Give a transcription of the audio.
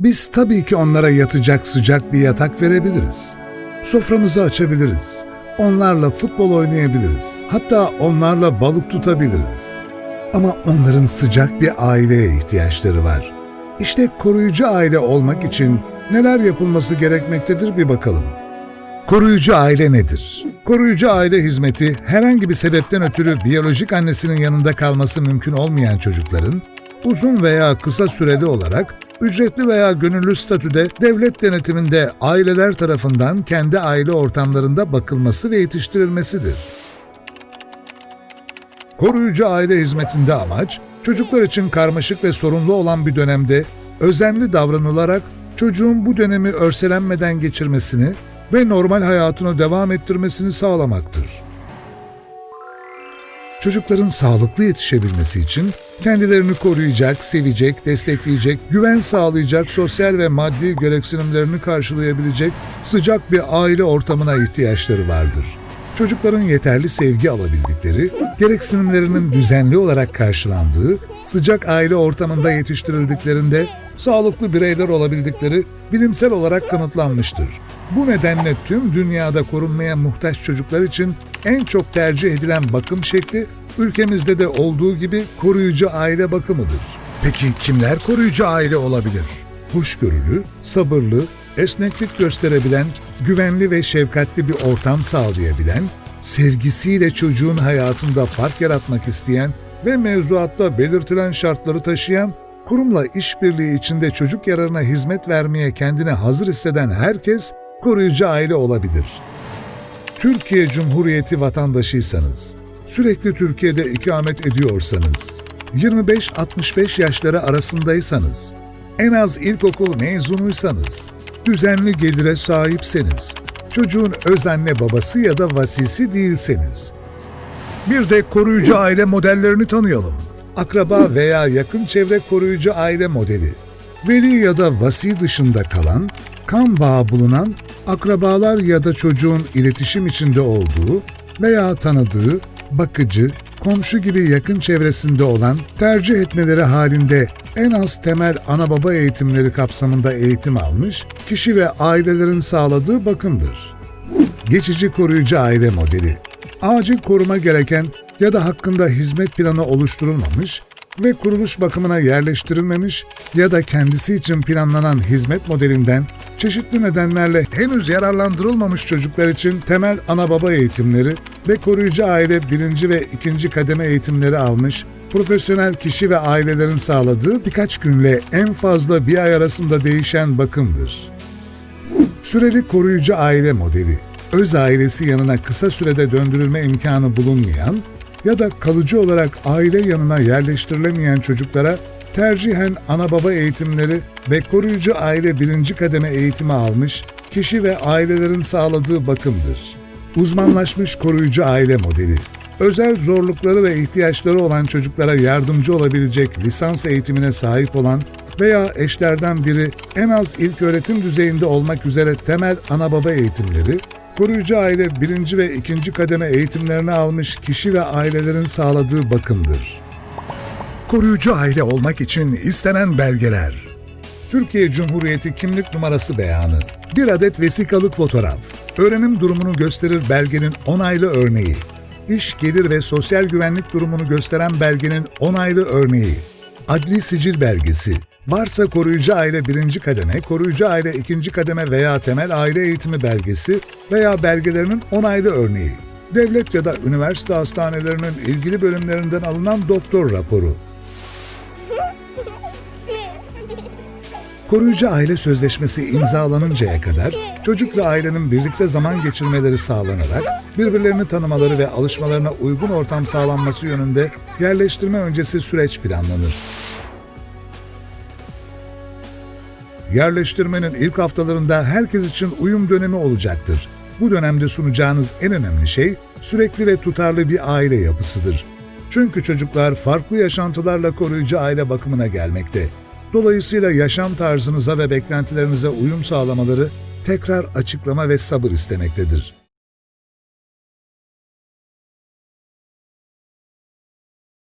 Biz tabii ki onlara yatacak sıcak bir yatak verebiliriz. Soframızı açabiliriz. Onlarla futbol oynayabiliriz. Hatta onlarla balık tutabiliriz. Ama onların sıcak bir aileye ihtiyaçları var. İşte koruyucu aile olmak için neler yapılması gerekmektedir bir bakalım. Koruyucu aile nedir? Koruyucu aile hizmeti herhangi bir sebepten ötürü biyolojik annesinin yanında kalması mümkün olmayan çocukların uzun veya kısa süreli olarak ücretli veya gönüllü statüde devlet denetiminde aileler tarafından kendi aile ortamlarında bakılması ve yetiştirilmesidir. Koruyucu aile hizmetinde amaç, çocuklar için karmaşık ve sorunlu olan bir dönemde özenli davranılarak çocuğun bu dönemi örselenmeden geçirmesini ve normal hayatını devam ettirmesini sağlamaktır. Çocukların sağlıklı yetişebilmesi için kendilerini koruyacak, sevecek, destekleyecek, güven sağlayacak, sosyal ve maddi gereksinimlerini karşılayabilecek sıcak bir aile ortamına ihtiyaçları vardır. Çocukların yeterli sevgi alabildikleri, gereksinimlerinin düzenli olarak karşılandığı, sıcak aile ortamında yetiştirildiklerinde sağlıklı bireyler olabildikleri bilimsel olarak kanıtlanmıştır. Bu nedenle tüm dünyada korunmaya muhtaç çocuklar için en çok tercih edilen bakım şekli ülkemizde de olduğu gibi koruyucu aile bakımıdır. Peki kimler koruyucu aile olabilir? Hoşgörülü, sabırlı, esneklik gösterebilen, güvenli ve şefkatli bir ortam sağlayabilen, sevgisiyle çocuğun hayatında fark yaratmak isteyen ve mevzuatta belirtilen şartları taşıyan, kurumla işbirliği içinde çocuk yararına hizmet vermeye kendine hazır hisseden herkes koruyucu aile olabilir. Türkiye Cumhuriyeti vatandaşıysanız, sürekli Türkiye'de ikamet ediyorsanız, 25-65 yaşları arasındaysanız, en az ilkokul mezunuysanız, düzenli gelire sahipseniz, çocuğun öz anne babası ya da vasisi değilseniz. Bir de koruyucu aile modellerini tanıyalım. Akraba veya yakın çevre koruyucu aile modeli. Veli ya da vasi dışında kalan, kan bağı bulunan akrabalar ya da çocuğun iletişim içinde olduğu veya tanıdığı, bakıcı, komşu gibi yakın çevresinde olan tercih etmeleri halinde en az temel ana baba eğitimleri kapsamında eğitim almış kişi ve ailelerin sağladığı bakımdır. Geçici koruyucu aile modeli. Acil koruma gereken ya da hakkında hizmet planı oluşturulmamış ve kuruluş bakımına yerleştirilmemiş ya da kendisi için planlanan hizmet modelinden çeşitli nedenlerle henüz yararlandırılmamış çocuklar için temel ana baba eğitimleri ve koruyucu aile birinci ve ikinci kademe eğitimleri almış profesyonel kişi ve ailelerin sağladığı birkaç günle en fazla bir ay arasında değişen bakımdır. Süreli koruyucu aile modeli, öz ailesi yanına kısa sürede döndürülme imkanı bulunmayan ya da kalıcı olarak aile yanına yerleştirilemeyen çocuklara tercihen ana baba eğitimleri ve koruyucu aile birinci kademe eğitimi almış kişi ve ailelerin sağladığı bakımdır. Uzmanlaşmış koruyucu aile modeli, özel zorlukları ve ihtiyaçları olan çocuklara yardımcı olabilecek lisans eğitimine sahip olan veya eşlerden biri en az ilk öğretim düzeyinde olmak üzere temel ana baba eğitimleri, koruyucu aile birinci ve ikinci kademe eğitimlerini almış kişi ve ailelerin sağladığı bakımdır. Koruyucu aile olmak için istenen belgeler. Türkiye Cumhuriyeti kimlik numarası beyanı, bir adet vesikalık fotoğraf, öğrenim durumunu gösterir belgenin onaylı örneği, iş, gelir ve sosyal güvenlik durumunu gösteren belgenin onaylı örneği, adli sicil belgesi, varsa koruyucu aile birinci kademe, koruyucu aile ikinci kademe veya temel aile eğitimi belgesi veya belgelerinin onaylı örneği, devlet ya da üniversite hastanelerinin ilgili bölümlerinden alınan doktor raporu, Koruyucu aile sözleşmesi imzalanıncaya kadar çocuk ve ailenin birlikte zaman geçirmeleri sağlanarak birbirlerini tanımaları ve alışmalarına uygun ortam sağlanması yönünde yerleştirme öncesi süreç planlanır. Yerleştirmenin ilk haftalarında herkes için uyum dönemi olacaktır. Bu dönemde sunacağınız en önemli şey sürekli ve tutarlı bir aile yapısıdır. Çünkü çocuklar farklı yaşantılarla koruyucu aile bakımına gelmekte. Dolayısıyla yaşam tarzınıza ve beklentilerinize uyum sağlamaları tekrar açıklama ve sabır istemektedir.